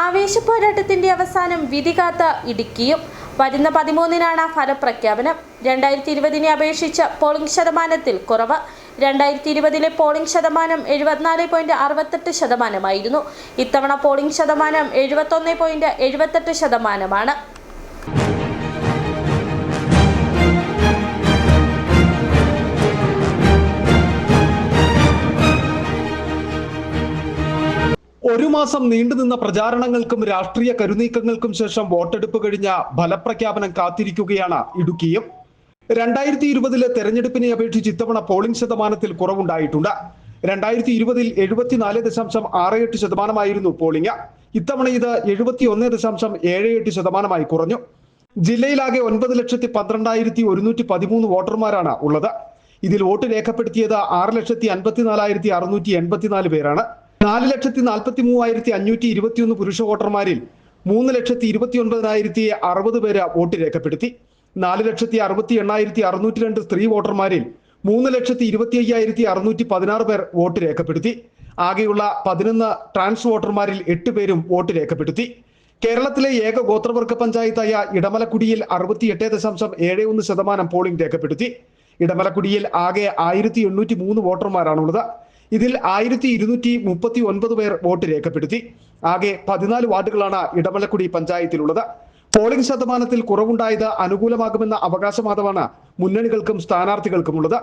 ആവേശപ്പോരാട്ടത്തിന്റെ അവസാനം വിധികാത്ത ഇടുക്കിയും വരുന്ന പതിമൂന്നിനാണ് ഫലപ്രഖ്യാപനം. രണ്ടായിരത്തി ഇരുപതിനെ അപേക്ഷിച്ച് പോളിംഗ് ശതമാനത്തിൽ കുറവ്. രണ്ടായിരത്തി ഇരുപതിലെ പോളിംഗ് ശതമാനം എഴുപത്തിനാല് പോയിന്റ് അറുപത്തെട്ട് ശതമാനമായിരുന്നു. ഇത്തവണ പോളിംഗ് ശതമാനം എഴുപത്തൊന്ന് പോയിന്റ് എഴുപത്തെട്ട് ശതമാനമാണ്. ഒരു മാസം നീണ്ടുനിന്ന പ്രചാരണങ്ങൾക്കും രാഷ്ട്രീയ കരുനീക്കങ്ങൾക്കും ശേഷം വോട്ടെടുപ്പ് കഴിഞ്ഞ ഫലപ്രഖ്യാപനം കാത്തിരിക്കുകയാണ് ഇടുക്കിയും. രണ്ടായിരത്തി ഇരുപതിലെ തെരഞ്ഞെടുപ്പിനെ അപേക്ഷിച്ച് ഇത്തവണ പോളിംഗ് ശതമാനത്തിൽ കുറവുണ്ടായിട്ടുണ്ട്. രണ്ടായിരത്തി ഇരുപതിൽ എഴുപത്തിനാല് ദശാംശം ആറ് എട്ട് ശതമാനമായിരുന്നു പോളിംഗ്. ഇത്തവണ ഇത് എഴുപത്തി ഒന്ന് ദശാംശം ഏഴ് എട്ട് ശതമാനമായി കുറഞ്ഞു. ജില്ലയിലാകെ ഒൻപത് ലക്ഷത്തി പന്ത്രണ്ടായിരത്തി ഒരുന്നൂറ്റി പതിമൂന്ന് വോട്ടർമാരാണ് ഉള്ളത്. ഇതിൽ വോട്ട് രേഖപ്പെടുത്തിയത് ആറ് ലക്ഷത്തി അൻപത്തിനാലായിരത്തി അറുന്നൂറ്റി എൺപത്തിനാല് പേരാണ്. നാല് ലക്ഷത്തി നാൽപ്പത്തി മൂവായിരത്തി അഞ്ഞൂറ്റി ഇരുപത്തിയൊന്ന് പുരുഷ വോട്ടർമാരിൽ മൂന്ന് ലക്ഷത്തി ഇരുപത്തി ഒൻപതിനായിരത്തി അറുപത് പേര് വോട്ട് രേഖപ്പെടുത്തി. നാല് ലക്ഷത്തി അറുപത്തി എണ്ണായിരത്തി അറുന്നൂറ്റി രണ്ട് സ്ത്രീ വോട്ടർമാരിൽ മൂന്ന് ലക്ഷത്തി ഇരുപത്തി അയ്യായിരത്തി അറുന്നൂറ്റി പതിനാറ് പേർ വോട്ട് രേഖപ്പെടുത്തി. ആകെയുള്ള പതിനൊന്ന് ട്രാൻസ് വോട്ടർമാരിൽ എട്ട് പേരും വോട്ട് രേഖപ്പെടുത്തി. കേരളത്തിലെ ഏക ഗോത്രവർഗ പഞ്ചായത്തായ ഇടമലക്കുടിയിൽ അറുപത്തിയെട്ട് ദശാംശം ഏഴ് ഒന്ന് ശതമാനം പോളിംഗ് രേഖപ്പെടുത്തി. ഇടമലക്കുടിയിൽ ആകെ ആയിരത്തി എണ്ണൂറ്റി മൂന്ന് വോട്ടർമാരാണുള്ളത്. ഇതിൽ ആയിരത്തി ഇരുന്നൂറ്റി മുപ്പത്തി ഒൻപത് പേർ വോട്ട് രേഖപ്പെടുത്തി. ആകെ പതിനാല് വാർഡുകളാണ് ഇടമലക്കുടി പഞ്ചായത്തിലുള്ളത്. പോളിംഗ് ശതമാനത്തിൽ കുറവുണ്ടായത് അനുകൂലമാകുമെന്ന അവകാശവാദമാണ് മുന്നണികൾക്കും സ്ഥാനാർത്ഥികൾക്കുമുള്ളത്.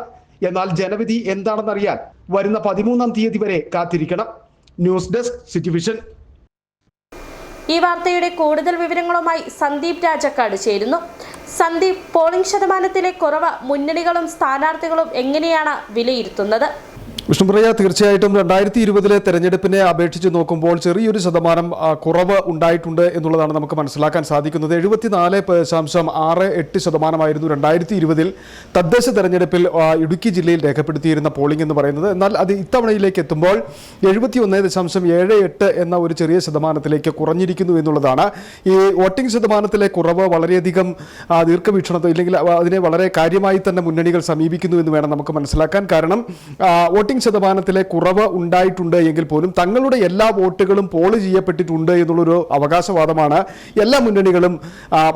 എന്നാൽ ജനവിധി എന്താണെന്നറിയാൻ വരുന്ന പതിമൂന്നാം തീയതി വരെ കാത്തിരിക്കണം. News desk City Vision. ഈ വാർത്തയുടെ കൂടുതൽ വിവരങ്ങളുമായി സന്ദീപ് രാജക്കാട് ചേരുന്നു. സന്ദീപ് പോളിംഗ് ശതമാനത്തിലെ കുറവ് മുന്നണികളും സ്ഥാനാർത്ഥികളും എങ്ങനെയാണ് വിലയിരുത്തുന്നത്? വിഷ്ണുപ്രിയ തീർച്ചയായിട്ടും രണ്ടായിരത്തി ഇരുപതിലെ തെരഞ്ഞെടുപ്പിനെ അപേക്ഷിച്ച് നോക്കുമ്പോൾ ചെറിയൊരു ശതമാനം കുറവ് ഉണ്ടായിട്ടുണ്ട് എന്നുള്ളതാണ് നമുക്ക് മനസ്സിലാക്കാൻ സാധിക്കുന്നത്. എഴുപത്തിനാല് ദശാംശം ആറ് എട്ട് ശതമാനമായിരുന്നു രണ്ടായിരത്തി ഇരുപതിൽ തദ്ദേശ തെരഞ്ഞെടുപ്പിൽ ഇടുക്കി ജില്ലയിൽ രേഖപ്പെടുത്തിയിരുന്ന പോളിംഗ് എന്ന് പറയുന്നത്. എന്നാൽ അത് ഇത്തവണയിലേക്ക് എത്തുമ്പോൾ എഴുപത്തി ഒന്ന് ദശാംശം ഏഴ് എട്ട് എന്ന ഒരു ചെറിയ ശതമാനത്തിലേക്ക് കുറഞ്ഞിരിക്കുന്നു എന്നുള്ളതാണ്. ഈ വോട്ടിംഗ് ശതമാനത്തിലെ കുറവ് വളരെയധികം ദീർഘവീക്ഷണത്തോ ഇല്ലെങ്കിൽ അതിനെ വളരെ കാര്യമായി തന്നെ മുന്നണികൾ സമീപിക്കുന്നു എന്ന് വേണം നമുക്ക് മനസ്സിലാക്കാൻ. കാരണം ആ, വോട്ടിംഗ് ശതമാനത്തിലെ കുറവ് ഉണ്ടായിട്ടുണ്ട് എങ്കിൽ പോലും തങ്ങളുടെ എല്ലാ വോട്ടുകളും പോൾ ചെയ്യപ്പെട്ടിട്ടുണ്ട് എന്നുള്ളൊരു അവകാശവാദമാണ് എല്ലാ മുന്നണികളും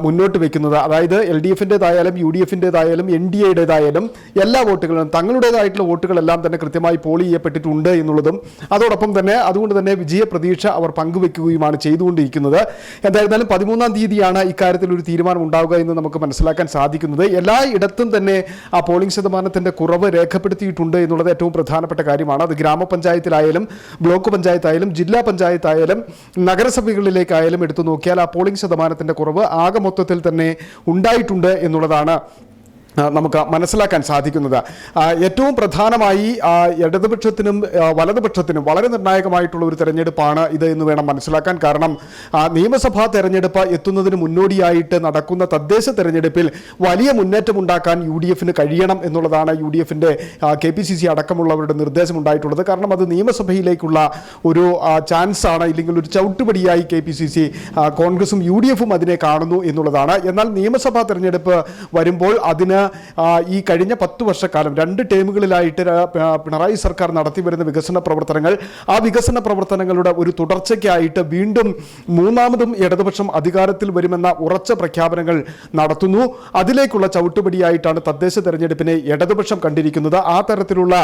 മുന്നോട്ട് വെക്കുന്നത്. അതായത് എൽ ഡി എഫിന്റെതായാലും യു ഡി എഫിന്റെതായാലും എൻ ഡി എയുടേതായാലും എല്ലാ വോട്ടുകളും തങ്ങളുടേതായിട്ടുള്ള വോട്ടുകളെല്ലാം തന്നെ കൃത്യമായി പോൾ ചെയ്യപ്പെട്ടിട്ടുണ്ട് എന്നുള്ളതും അതോടൊപ്പം തന്നെ അതുകൊണ്ട് തന്നെ വിജയപ്രതീക്ഷ അവർ പങ്കുവെക്കുകയുമാണ് ചെയ്തുകൊണ്ടിരിക്കുന്നത്. എന്തായിരുന്നാലും പതിമൂന്നാം തീയതിയാണ് ഇക്കാര്യത്തിൽ ഒരു തീരുമാനം ഉണ്ടാവുക എന്ന് നമുക്ക് മനസ്സിലാക്കാൻ സാധിക്കുന്നത്. എല്ലായിടത്തും തന്നെ ആ പോളിംഗ് ശതമാനത്തിന്റെ കുറവ് രേഖപ്പെടുത്തിയിട്ടുണ്ട് എന്നുള്ളത് ഏറ്റവും പ്രധാനപ്പെട്ട കാര്യമാണ്. അത് ഗ്രാമപഞ്ചായത്തിലായാലും ബ്ലോക്ക് പഞ്ചായത്തായാലും ജില്ലാ പഞ്ചായത്തായാലും നഗരസഭകളിലേക്കായാലും എടുത്തു നോക്കിയാൽ ആ പോളിംഗ് ശതമാനത്തിന്റെ കുറവ് ആകെ മൊത്തത്തിൽ തന്നെ ഉണ്ടായിട്ടുണ്ട് എന്നുള്ളതാണ് നമുക്ക് മനസ്സിലാക്കാൻ സാധിക്കുന്നത്. ഏറ്റവും പ്രധാനമായി ഇടതുപക്ഷത്തിനും വലതുപക്ഷത്തിനും വളരെ നിർണായകമായിട്ടുള്ള ഒരു തെരഞ്ഞെടുപ്പാണ് ഇത് എന്ന് വേണം മനസ്സിലാക്കാൻ. കാരണം നിയമസഭാ തെരഞ്ഞെടുപ്പ് എത്തുന്നതിന് മുന്നോടിയായിട്ട് നടക്കുന്ന തദ്ദേശ തെരഞ്ഞെടുപ്പിൽ വലിയ മുന്നേറ്റം ഉണ്ടാക്കാൻ യു ഡി എഫിന് കഴിയണം എന്നുള്ളതാണ് യു ഡി എഫിന്റെ കെ പി സി സി അടക്കമുള്ളവരുടെ നിർദ്ദേശം ഉണ്ടായിട്ടുള്ളത്. കാരണം അത് നിയമസഭയിലേക്കുള്ള ഒരു ചാൻസാണ് ഇല്ലെങ്കിൽ ഒരു ചവിട്ടുപടിയായി കെ പി സി സി കോൺഗ്രസും യു ഡി എഫും അതിനെ കാണുന്നു എന്നുള്ളതാണ്. എന്നാൽ നിയമസഭാ തെരഞ്ഞെടുപ്പ് വരുമ്പോൾ അതിന് ഈ കഴിഞ്ഞ പത്ത് വർഷക്കാലം രണ്ട് ടേമുകളിലായിട്ട് പിണറായി സർക്കാർ നടത്തി വരുന്ന വികസന പ്രവർത്തനങ്ങൾ ആ വികസന പ്രവർത്തനങ്ങളുടെ ഒരു തുടർച്ചയ്ക്കായിട്ട് വീണ്ടും മൂന്നാമതും ഇടതുപക്ഷം അധികാരത്തിൽ വരുമെന്ന ഉറച്ച പ്രഖ്യാപനങ്ങൾ നടത്തുന്നു. അതിലേക്കുള്ള ചവിട്ടുപടിയായിട്ടാണ് തദ്ദേശ തെരഞ്ഞെടുപ്പിനെ ഇടതുപക്ഷം കണ്ടിരിക്കുന്നത്. ആ തരത്തിലുള്ള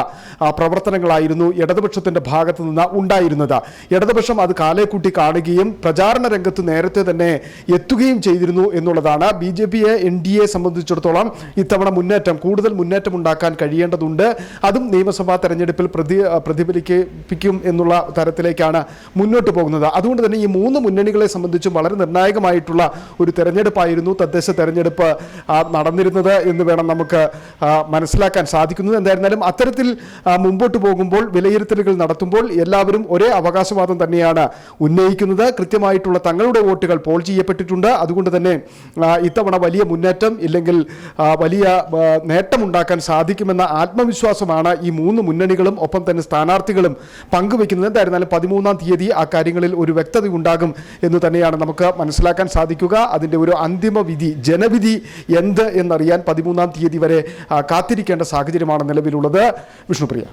പ്രവർത്തനങ്ങളായിരുന്നു ഇടതുപക്ഷത്തിന്റെ ഭാഗത്തു നിന്ന് ഉണ്ടായിരുന്നത്. ഇടതുപക്ഷം അത് കാലേക്കൂട്ടി കാണുകയും പ്രചാരണ രംഗത്ത് നേരത്തെ തന്നെ എത്തുകയും ചെയ്തിരുന്നു എന്നുള്ളതാണ്. ബി ജെ പിയെ എൻ ഡി എ സംബന്ധിച്ചിടത്തോളം ഇത്തവണ മുന്നേറ്റം കൂടുതൽ മുന്നേറ്റം ഉണ്ടാക്കാൻ കഴിയേണ്ടതുണ്ട്. അതും നിയമസഭാ തെരഞ്ഞെടുപ്പിൽ പ്രതി പ്രതിഫലിപ്പിക്കും എന്നുള്ള തരത്തിലേക്കാണ് മുന്നോട്ട് പോകുന്നത്. അതുകൊണ്ട് തന്നെ ഈ മൂന്ന് മുന്നണികളെ സംബന്ധിച്ചും വളരെ നിർണായകമായിട്ടുള്ള ഒരു തെരഞ്ഞെടുപ്പായിരുന്നു തദ്ദേശ തെരഞ്ഞെടുപ്പ് നടന്നിരുന്നത് എന്ന് വേണം നമുക്ക് മനസ്സിലാക്കാൻ സാധിക്കുന്നത്. എന്തായിരുന്നാലും അത്തരത്തിൽ മുമ്പോട്ട് പോകുമ്പോൾ വിലയിരുത്തലുകൾ നടത്തുമ്പോൾ എല്ലാവരും ഒരേ അവകാശവാദം തന്നെയാണ് ഉന്നയിക്കുന്നത്. കൃത്യമായിട്ടുള്ള തങ്ങളുടെ വോട്ടുകൾ പോൾ ചെയ്യപ്പെട്ടിട്ടുണ്ട്. അതുകൊണ്ട് തന്നെ ഇത്തവണ വലിയ മുന്നേറ്റം ഇല്ലെങ്കിൽ ആ, വലിയ നേട്ടമുണ്ടാക്കാൻ സാധിക്കുമെന്ന ആത്മവിശ്വാസമാണ് ഈ മൂന്ന് മുന്നണികളും ഒപ്പം തന്നെ സ്ഥാനാർത്ഥികളും പങ്കുവെക്കുന്നത് എന്തായിരുന്നാലും പതിമൂന്നാം തീയതി ആ കാര്യങ്ങളിൽ ഒരു വ്യക്തത ഉണ്ടാകും എന്ന് തന്നെയാണ് നമുക്ക് മനസ്സിലാക്കാൻ സാധിക്കുക. അതിന്റെ ഒരു അന്തിമ വിധി ജനവിധി എന്ത് എന്നറിയാൻ പതിമൂന്നാം തീയതി വരെ കാത്തിരിക്കേണ്ട സാഹചര്യമാണ് നിലവിലുള്ളത്. വിഷ്ണുപ്രിയ.